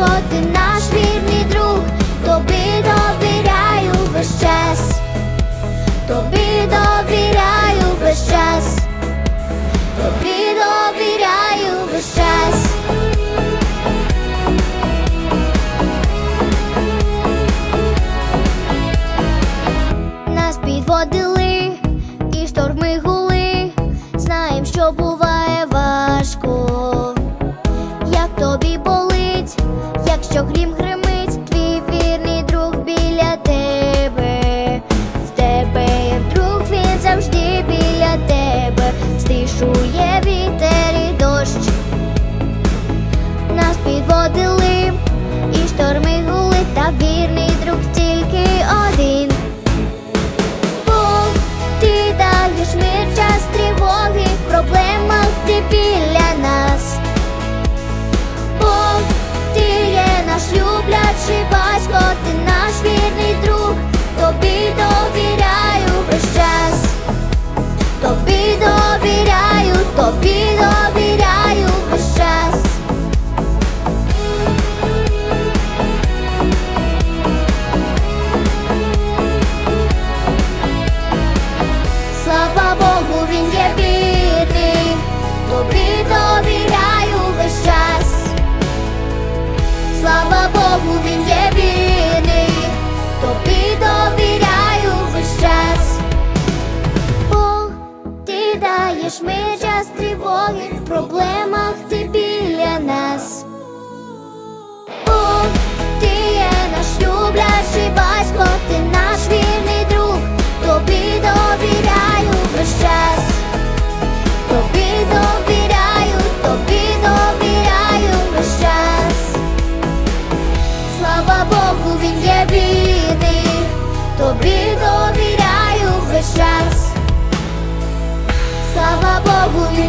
батько, ти наш вірний друг, тобі довіряю весь час, тобі довіряю весь час, тобі довіряю весь час. Нас підводили гули, даєш мир час тривоги, в проблемах ти біля нас. Бог, ти є наш люблячий батько, ти наш вірний друг, тобі довіряю весь час. Тобі довіряю, тобі довіряю весь час. Слава Богу, він є вірний, тобі довіряю весь час. Слава Богу, він